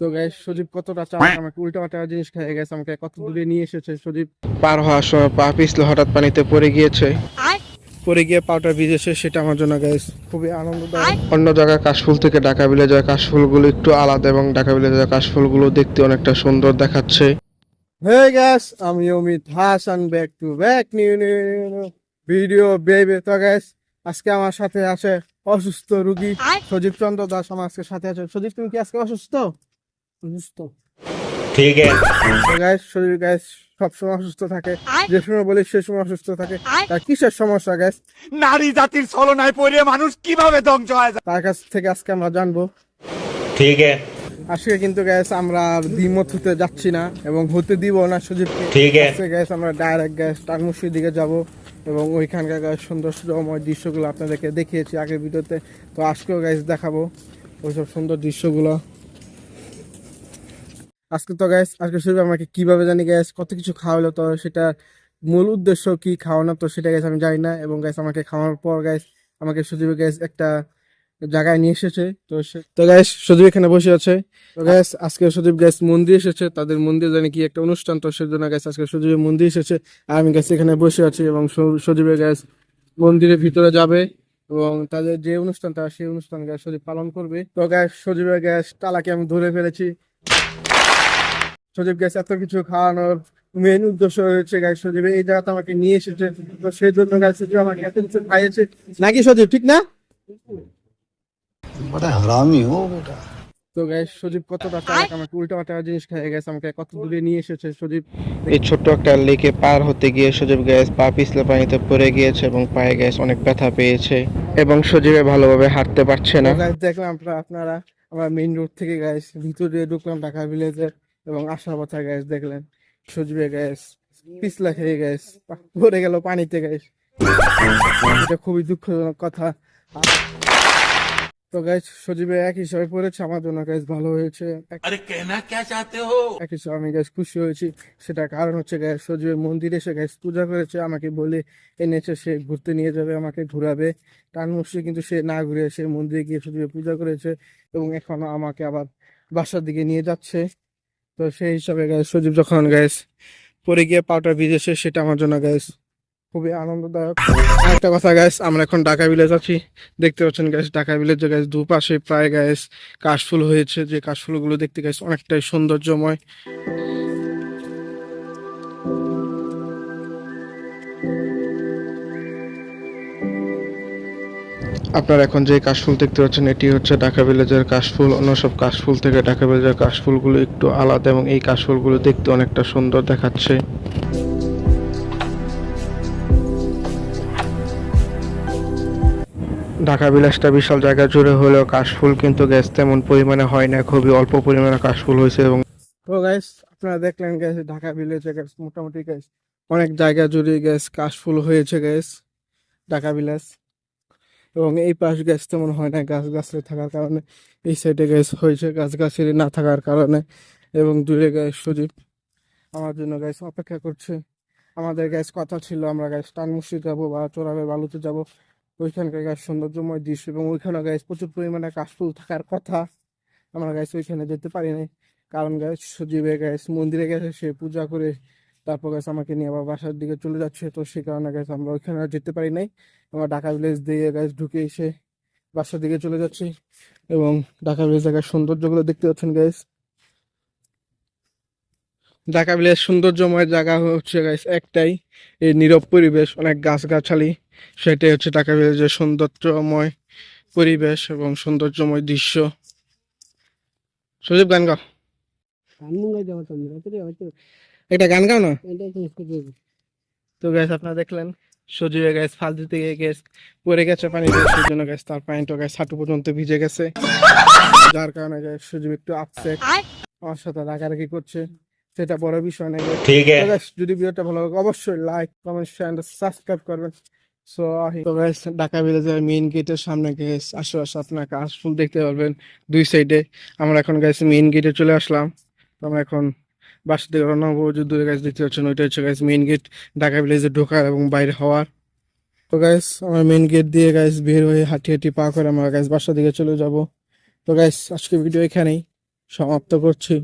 তো গাইস সজীব কতটা চাপ আমাকে উল্টা পাল্টা জিনিস খেয়ে গেছে আমাকে কত দূরে নিয়ে এসেছে সজীব। পার হওয়ার সময় পা পিছলে হঠাৎ পানিতে পড়ে গিয়েছে। পড়ে গিয়ে পাউটা ভিজেছে সেটা আমার জন্য গাইস খুবই আনন্দদায়ক। অন্য জায়গায় কাশফুল থেকে ঢাকা বিলে ভিলেজের কাশফুলগুলো একটু আলাদা এবং ঢাকা বিলে ভিলেজের কাশফুলগুলো দেখতে অনেকটা সুন্দর দেখাচ্ছে। হে গ্যাস আমি Amit Hasan back to back new new video বেবে তো গ্যাস আজকে আমার সাথে আছে অসুস্থ রুগী সজীব চন্দ্র দাস আমার আজকে সাথে আছে। সজীব তুমি কি আজকে অসুস্থ? অসুস্থ। ঠিক আছে। গ্যাস শরীর গ্যাস সবসময় অসুস্থ থাকে। যে সময় বলি সে সময় অসুস্থ থাকে। তার কিসের সমস্যা গ্যাস নারী জাতির ছলনায় পড়ে মানুষ কীভাবে ধ্বংস হয় তার কাছ থেকে আজকে আমরা জানব। ঠিক আছে। আজকে কিন্তু গ্যাস আমরা দ্বিমত হতে যাচ্ছি না এবং হতে দিব না সুযোগ ঠিক আছে। গ্যাস আমরা ডাইরেক্ট গ্যাস টানমুসির দিকে যাব এবং ওইখানকার গ্যাস সুন্দরময় দৃশ্যগুলো আপনাদেরকে দেখিয়েছি আগের ভিডিওতে। তো আজকেও গ্যাস দেখাবো ওইসব সুন্দর দৃশ্যগুলো। আজকে তো গ্যাস আজকে শুরু আমাকে কীভাবে জানি গ্যাস কত কিছু খাওয়ালো, তো সেটা মূল উদ্দেশ্য কি খাওয়ানো, তো সেটা গ্যাস আমি জানি না। এবং গ্যাস আমাকে খাওয়ানোর পর গ্যাস আমাকে সুযোগ গ্যাস একটা জায়গায় নিয়ে এসেছে, তো তো গ্যাস সুদীপ এখানে বসে আছে। তো গ্যাস আজকে সুদীপ গ্যাস মন্দির এসেছে, তাদের মন্দির জানি কি একটা অনুষ্ঠান, তো সেজন্য গ্যাস আজকে সুদীপের মন্দির এসেছে। আর আমি গ্যাস এখানে বসে আছি এবং সুদীপের গ্যাস মন্দিরের ভিতরে যাবে এবং তাদের যে অনুষ্ঠান তারা সেই অনুষ্ঠান গ্যাস সজীব পালন করবে। তো গ্যাস সুদীপের গ্যাস তালাকে আমি ধরে ফেলেছি। সজীব গ্যাস এত কিছু খাওয়ানোর মেন উদ্দেশ্য হয়েছে গাই সজীব এই জায়গাতে আমাকে নিয়ে এসেছে। তো সেই জন্য গাই সজীব আমাকে এত কিছু খাইয়েছে। নাকি সজীব ঠিক না? তো গাই সজীব কতটা চালাক আমাকে উল্টা পাল্টা জিনিস খেয়ে গেছে আমাকে কত দূরে নিয়ে এসেছে সজীব। এই ছোট্ট একটা লেকে পার হতে গিয়ে সজীব গ্যাস পা পিছলে পানিতে পড়ে গিয়েছে এবং পায়ে গ্যাস অনেক ব্যথা পেয়েছে এবং সজীবে ভালোভাবে হাঁটতে পারছে না। দেখলাম আপনারা আমার মেইন রোড থেকে গ্যাস ভিতরে ঢুকলাম ঢাকা ভিলেজের এবং আশা বাছা গ্যাস দেখলেন সজবে গ্যাস পিছলা খেয়ে গ্যাস ভরে গেল পানিতে গ্যাস এটা খুবই দুঃখজনক কথা। তো গ্যাস সজীবে এক হিসাবে পড়েছে আমার জন্য গ্যাস ভালো হয়েছে। আরে কেনা এক হিসাবে আমি গ্যাস খুশি হয়েছি। সেটা কারণ হচ্ছে গ্যাস সজীবের মন্দিরে এসে গ্যাস পূজা করেছে আমাকে বলে এনেছে সে ঘুরতে নিয়ে যাবে আমাকে ঘুরাবে। টান মসজিদে কিন্তু সে না ঘুরে সে মন্দিরে গিয়ে সজীবে পূজা করেছে এবং এখনও আমাকে আবার বাসার দিকে নিয়ে যাচ্ছে। তো সেই হিসাবে গ্যাস সজীব যখন গ্যাস পরে গিয়ে পাউটা ভিজেছে, সেটা আমার জন্য গ্যাস খুবই আনন্দদায়ক। একটা কথা গ্যাস আমরা এখন ঢাকা ভিলেজ আছি দেখতে পাচ্ছেন গ্যাস ঢাকা ভিলেজে গ্যাস দুপাশে প্রায় গাইস কাশফুল হয়েছে। যে কাশফুলগুলো দেখতে গাইস অনেকটাই সৌন্দর্যময়। আপনারা এখন যে কাশফুল দেখতে পাচ্ছেন, এটি হচ্ছে ঢাকা ভিলেজের কাশফুল। অন্য সব কাশফুল থেকে ঢাকা ভিলেজের কাশফুলগুলো একটু আলাদা এবং এই কাশফুলগুলো দেখতে অনেকটা সুন্দর দেখাচ্ছে। ঢাকা বিলাসটা বিশাল জায়গা জুড়ে হলেও কাশফুল কিন্তু গ্যাস তেমন পরিমাণে হয় না, খুবই অল্প পরিমাণে কাশফুল হয়েছে এবং তো গ্যাস আপনারা দেখলেন গ্যাস ঢাকা ভিলেজে গ্যাস মোটামুটি গ্যাস অনেক জায়গা জুড়ে গ্যাস কাশফুল হয়েছে গ্যাস ঢাকা বিলাস এবং এই পাশ গ্যাস তেমন হয় না, গাছ গাছড়ি থাকার কারণে এই সাইডে গ্যাস হয়েছে, গাছ গাছড়ি না থাকার কারণে এবং দূরে গ্যাস সজীব। আমার জন্য গ্যাস অপেক্ষা করছে। আমাদের গ্যাস কথা ছিল, আমরা গ্যাস টানমুসি যাব বা চোরাবে বালুতে যাব। ওইখানকার গাছ সৌন্দর্যময় দৃশ্য এবং ওইখানে গাছ প্রচুর পরিমাণে কাশফুল থাকার কথা। আমরা গাছ ওইখানে যেতে পারি নাই। কারণ গাছ সজীবে গাছ মন্দিরে গেছে সে পূজা করে তারপর গেছে আমাকে নিয়ে আবার বাসার দিকে চলে যাচ্ছে। তো সে কারণে গাছ আমরা ওইখানে আর যেতে পারি নাই। আমরা ঢাকা ভিলেজ দিয়ে গাছ ঢুকে এসে বাসার দিকে চলে যাচ্ছি। এবং ঢাকা ভিলেজ জায়গার সৌন্দর্যগুলো দেখতে পাচ্ছেন গাইস ঢাকা ভিলেজ সৌন্দর্যময় জায়গা হচ্ছে গাইস একটাই, এই নীরব পরিবেশ, অনেক গাছগাছালি। সেটাই হচ্ছে ঢাকা ভিলেজের সৌন্দর্যময় পরিবেশ এবং সৌন্দর্যময় দৃশ্য। সুদীপ গান গাও। একটা গান গাও না? তো গ্যাস আপনারা দেখলেন সজীবে গ্যাস ফালতু থেকে গ্যাস পরে গেছে পানি সেই জন্য গ্যাস তার পানিটা গ্যাস হাঁটু পর্যন্ত ভিজে গেছে। যার কারণে গ্যাস সজীব একটু আপসে আমার সাথে রাগারাগি করছে। সেটা বড় বিষয় নেই ঠিক আছে। যদি ভিডিওটা ভালো লাগে অবশ্যই লাইক কমেন্ট শেয়ার সাবস্ক্রাইব করবেন। সো তো গাইস ঢাকা ভিলেজের মেইন গেটের সামনে গেস আশেপাশে আপনার কাশফুল দেখতে পারবেন দুই সাইডে আমরা এখন গাইস মেইন গেটে চলে আসলাম। আমরা এখন বাসা থেকে রওনা হব, যে দূরে গাছ দেখতে পাচ্ছেন ওইটা হচ্ছে গাছ মেইন গেট ঢাকা ভিলেজে ঢোকার এবং বাইরে হওয়ার। তো গাইস আমার মেইন গেট দিয়ে গাইস বের হয়ে হাঁটি হাঁটি পা করে আমরা গাইস বাসা দিকে চলে যাব। তো গাইস আজকে ভিডিও এখানেই সমাপ্ত করছি।